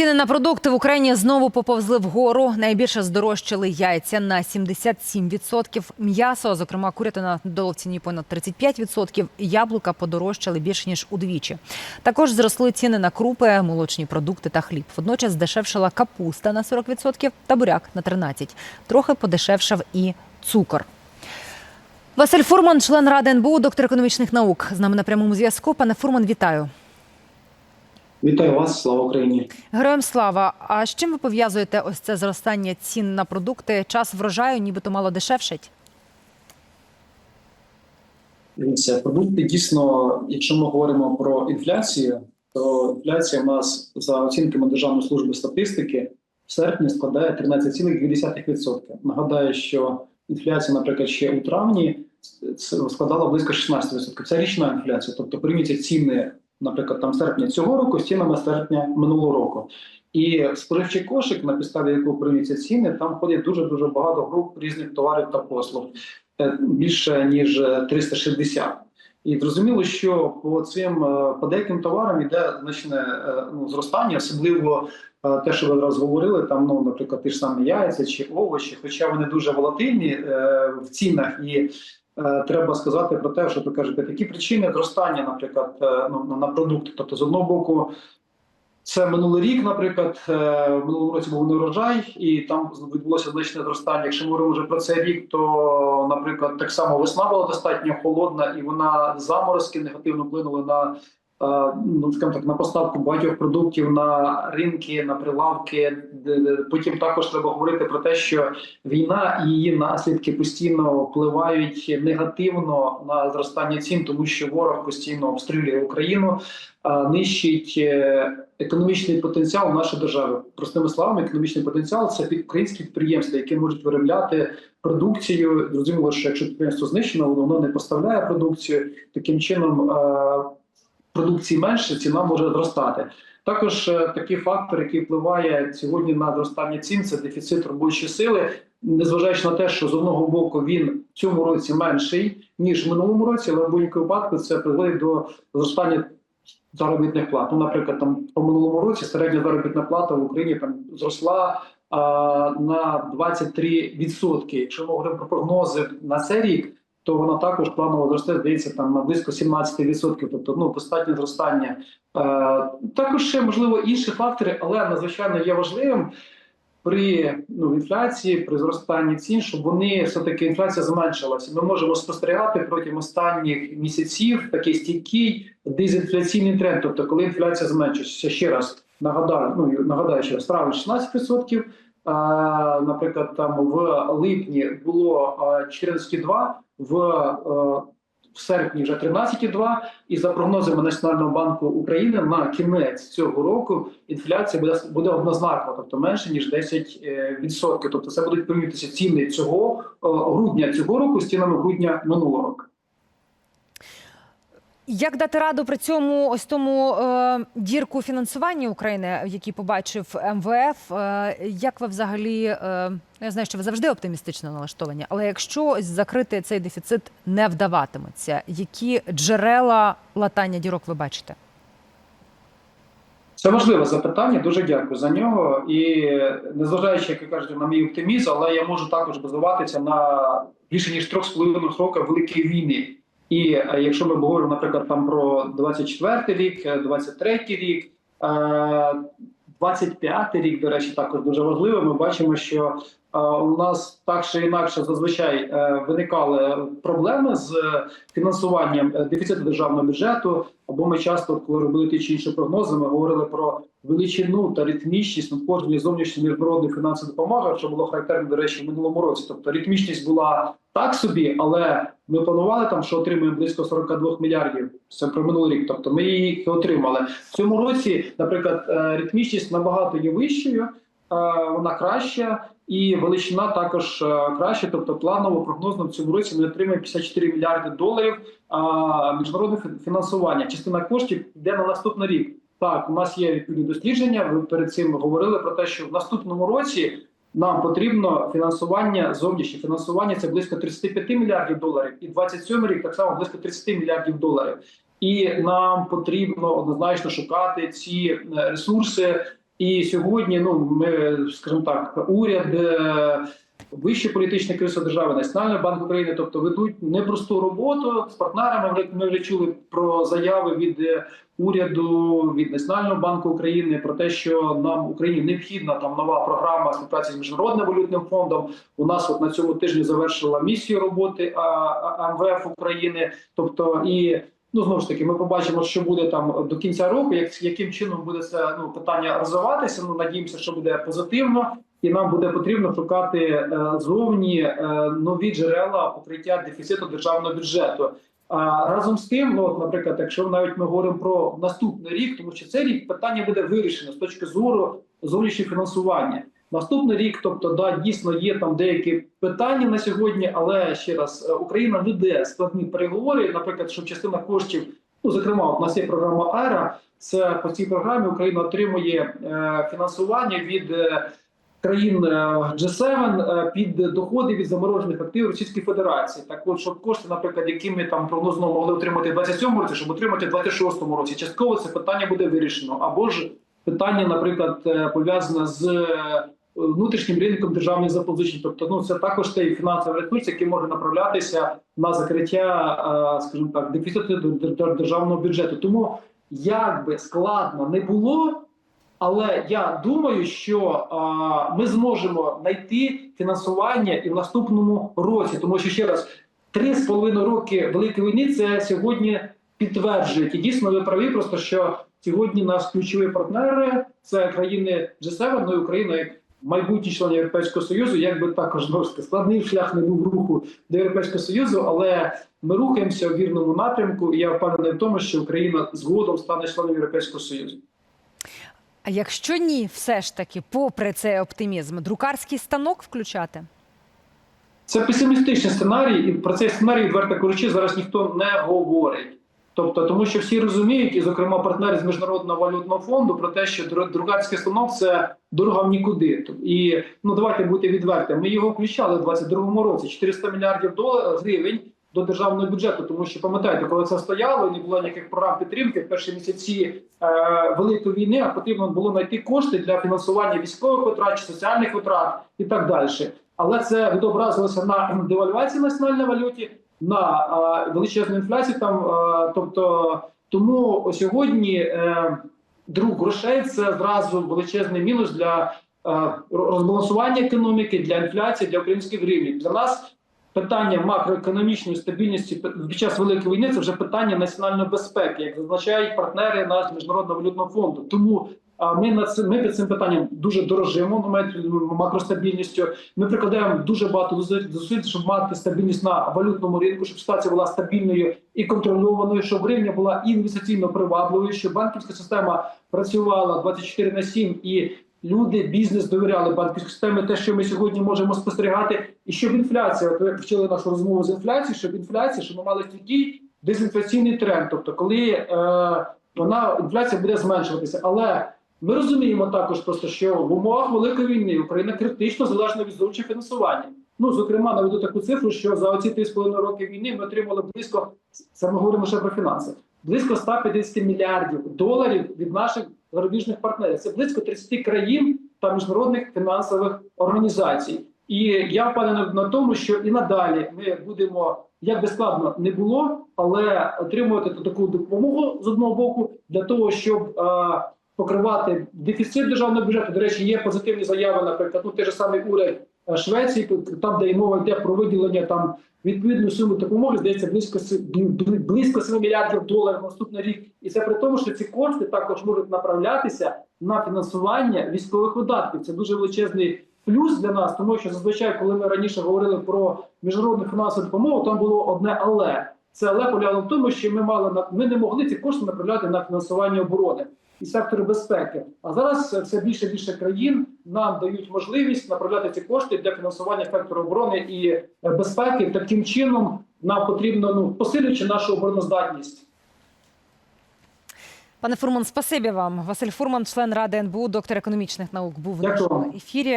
Ціни на продукти в Україні знову поповзли вгору. Найбільше здорожчали яйця на 77%. М'ясо, зокрема курятина, додало в ціні понад 35%. Яблука подорожчали більше ніж удвічі. Також зросли ціни на крупи, молочні продукти та хліб. Водночас здешевшала капуста на 40% та буряк на 13%. Трохи подешевшав і цукор. Василь Фурман, член ради НБУ, доктор економічних наук. З нами на прямому зв'язку. Пане Фурман, вітаю. Вітаю вас, слава Україні. Героям слава. А з чим ви пов'язуєте ось це зростання цін на продукти? Час врожаю, нібито мало дешевшить? Дивіться, продукти дійсно, якщо ми говоримо про інфляцію, то інфляція у нас за оцінками Державної служби статистики в серпні складає 13,2%. Нагадаю, що інфляція, наприклад, ще у травні складала близько 16%. Це річна інфляція, тобто порівнюються ціни, наприклад, там серпня цього року з цінами серпня минулого року. І споживчий кошик, на підставі якого порівнюються ціни, там входить дуже дуже багато груп різних товарів та послуг, Е, більше ніж 360. І зрозуміло, що по цим е, по деяким товарам йде значне е, ну, зростання, особливо е, те, що ви зараз говорили, там, ну, наприклад, ті ж самі яйця чи овочі, хоча вони дуже волатильні е, в цінах, і е, треба сказати про те, що ви кажете, які причини зростання, наприклад, е, ну, на продукти. Тобто, з одного боку, це минулий рік, наприклад, е, в минулому році був неурожай, і там відбулося значне зростання. Якщо ми говоримо вже про цей рік, то, наприклад, так само весна була достатньо холодна, і вона заморозки негативно вплинули на е, ну скажімо так на поставку багатьох продуктів на ринки, на прилавки. Потім також треба говорити про те, що війна і її наслідки постійно впливають негативно на зростання цін, тому що ворог постійно обстрілює Україну, нищить е, економічний потенціал нашої держави. Простими словами, економічний потенціал це під- українські підприємства, які можуть виробляти продукцію. Зрозуміло, що якщо підприємство знищено, воно не поставляє продукцію. Таким чином е, продукції менше, ціна може зростати. Також е, такий фактор, який впливає сьогодні на зростання цін, це дефіцит робочої сили. Незважаючи на те, що з одного боку він в цьому році менший ніж в минулому році, але в будь-якому випадку це призводить до зростання заробітних плат. Ну, наприклад, там по минулому році середня заробітна плата в Україні там зросла а, на 23%. Якщо ми говоримо про прогнози на цей рік, то вона також планово зросте, здається, там на близько 17%. Тобто, ну достатнє зростання. Е, також ще можливо інші фактори, але надзвичайно є важливим. При ну, інфляції, при зростанні цін, щоб вони все-таки інфляція зменшилася. Ми можемо спостерігати протягом останніх місяців такий стійкий дезінфляційний тренд. Тобто, коли інфляція зменшується, ще раз нагадаю, ну нагадаю, що травень 16%, а, наприклад, там в липні було а, 14,2%, в, в серпні вже 13,2%, і за прогнозами Національного банку України на кінець цього року інфляція буде буде однознакова, тобто менше ніж 10%. е. Тобто це будуть порівнюватися ціни цього е, грудня цього року з цінами грудня минулого року. Як дати раду при цьому ось тому е, дірку фінансування України, який побачив МВФ? Е, як ви взагалі е, я знаю, що ви завжди оптимістично налаштовані, але якщо ось закрити цей дефіцит не вдаватиметься, які джерела латання дірок ви бачите? Це важливе запитання. Дуже дякую за нього. І незважаючи, як ви кажете, на мій оптимізм, але я можу також базуватися на більше ніж трьох з половиною років великої війни. І е, якщо ми говоримо, наприклад, там про 24 рік, 23-й рік, 25-й рік, до речі, також дуже важливо. Ми бачимо, що е, у нас так чи інакше зазвичай е, виникали проблеми з фінансуванням е, дефіциту державного бюджету. Або ми часто, коли робили ті чи інші прогнози, ми говорили про величину та ритмічність надходження зовнішньої міжнародної фінансової допомоги, що було характерно, до речі, в минулому році. Тобто ритмічність була так собі, але ми планували там, що отримаємо близько 42 мільярдів. Це про минулий рік. Тобто ми їх отримали в цьому році. Наприклад, е, ритмічність набагато є вищою, е, вона краща. І величина також е, краща, тобто планово прогнозно в цьому році ми отримаємо 54 мільярди доларів а, міжнародне фі- фінансування. Частина коштів йде на наступний рік. Так, у нас є відповідні дослідження. Ви перед цим говорили про те, що в наступному році нам потрібно фінансування зовнішнє фінансування це близько 35 мільярдів доларів, і 27 рік так само близько 30 мільярдів доларів. І нам потрібно однозначно шукати ці е, ресурси І сьогодні, ну ми скажімо так, уряд, е, вище політичне керівництво держави, Національний банк України, тобто ведуть непросту роботу з партнерами. Ми- вже чули про заяви від е, уряду від Національного банку України про те, що нам Україні необхідна там нова програма співпраці з міжнародним валютним фондом. У нас от на цьому тижні завершила місію роботи МВФ України. Тобто і ну знову ж таки, ми побачимо, що буде там до кінця року, як яким чином буде це ну питання розвиватися. Ну надіємося, що буде позитивно, і нам буде потрібно шукати е, зовні е, нові джерела покриття дефіциту державного бюджету. А разом з тим, ну наприклад, якщо навіть ми говоримо про наступний рік, тому що цей рік питання буде вирішено з точки зору зовнішнього фінансування. Наступний рік, тобто, да, дійсно є там деякі питання на сьогодні, але ще раз е, Україна веде складні переговори. Наприклад, що частина коштів, ну зокрема, у нас є програма АЕРА. Це по цій програмі Україна отримує е, фінансування від е, країн е, G7 е, під доходи від заморожених активів Російської Федерації. Так, от щоб кошти, наприклад, які ми там прогнозно могли отримати в 27-му році, щоб отримати в 26-му році. Частково це питання буде вирішено. Або ж питання, наприклад, пов'язане з внутрішнім ринком державних запозичень. Тобто, ну це також той фінансовий ресурс, який може направлятися на закриття, е, скажімо так, дефіциту дер- дер- державного бюджету. Тому як би складно не було. Але я думаю, що а, ми зможемо знайти фінансування і в наступному році, тому що ще раз три з половиною роки великої війни це сьогодні підтверджують. І дійсно ви праві, просто що сьогодні наш ключові партнери це країни G7, ну і Україна як майбутній член Європейського Союзу, як би також таки, складний шлях не був руху до Європейського Союзу, але ми рухаємося в вірному напрямку, і я впевнений в тому, що Україна згодом стане членом Європейського Союзу. А якщо ні, все ж таки, попри цей оптимізм, друкарський станок включати? Це песимістичний сценарій, і про цей сценарій, відверто кажучи, зараз ніхто не говорить. Тобто, тому що всі розуміють, і, зокрема, партнери з міжнародного валютного фонду, про те, що дру- друкарський станок це дорога в нікуди. І ну давайте бути відверті. Ми його включали в 22-му році 400 мільярдів доларів гривень до державного бюджету. Тому що пам'ятаєте, коли це стояло, не було ніяких програм підтримки в перші місяці е, великої війни, а потрібно було знайти кошти для фінансування військових витрат, соціальних витрат і так далі. Але це відобразилося на девальвації національної валюті, на е, величезну інфляцію. Там, е, тобто, тому сьогодні е, друг грошей це зразу величезний мінус для розбалансування економіки, для інфляції, для українських гривень. Для нас питання макроекономічної стабільності під час великої війни це вже питання національної безпеки, як зазначають партнери нашого міжнародного валютного фонду. Тому ми над цим ми під цим питанням дуже дорожимо. Ми макростабільністю. Ми прикладаємо дуже багато зусиль- щоб мати стабільність на валютному ринку, щоб ситуація була стабільною і контрольованою, щоб гривня була інвестиційно привабливою, щоб банківська система працювала 24 на 7 і люди, бізнес довіряли банківській системі. Те, що ми сьогодні можемо спостерігати, і щоб інфляція, от ви вчили нашу розмову з інфляцією, щоб інфляція, щоб ми мали стійкий дезінфляційний тренд, тобто коли е, вона інфляція буде зменшуватися, але ми розуміємо також просто, що в умовах великої війни Україна критично залежна від зовнішнього фінансування. Ну, зокрема, наведу таку цифру, що за оці 3,5 роки війни ми отримали близько це ми говоримо ще про фінанси, близько 150 мільярдів доларів від наших зарубіжних партнерів. Це близько 30 країн та міжнародних фінансових організацій. І я впевнений на тому, що і надалі ми будемо як би складно не було, але отримувати таку допомогу з одного боку для того, щоб е, покривати дефіцит державного бюджету. До речі, є позитивні заяви, наприклад, ну той же самий уряд е, Швеції, там, де мова йде про виділення там відповідної суми допомоги, здається, близько близько 7 мільярдів доларів наступний рік. І це при тому, що ці кошти також можуть направлятися на фінансування військових видатків. Це дуже величезний плюс для нас, тому що зазвичай, коли ми раніше говорили про міжнародну фінансову допомогу, там було одне але. Це але полягало в тому, що ми мали ми не могли ці кошти направляти на фінансування оборони і сектору безпеки. А зараз все більше і більше країн нам дають можливість направляти ці кошти для фінансування сектору оборони і безпеки. Таким чином нам потрібно ну посилюючи нашу обороноздатність. Пане Фурман, спасибі вам. Василь Фурман, член ради НБУ, доктор економічних наук, був в нашому ефірі.